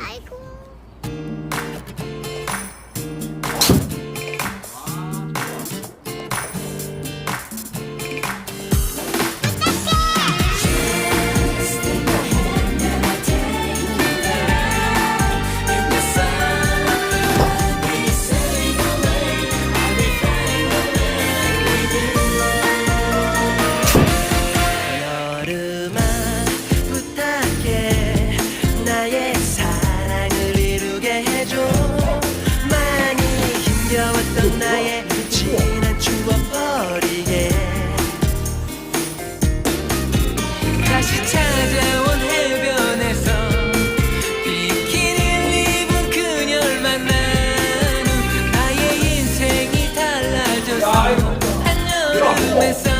아이 힘겨웠던 나의 지난 추억 버리게. 다시 찾아온 해변에서 비키니를 입은 그녀를 만난 후 나의 인생이 달라졌어. 한여름의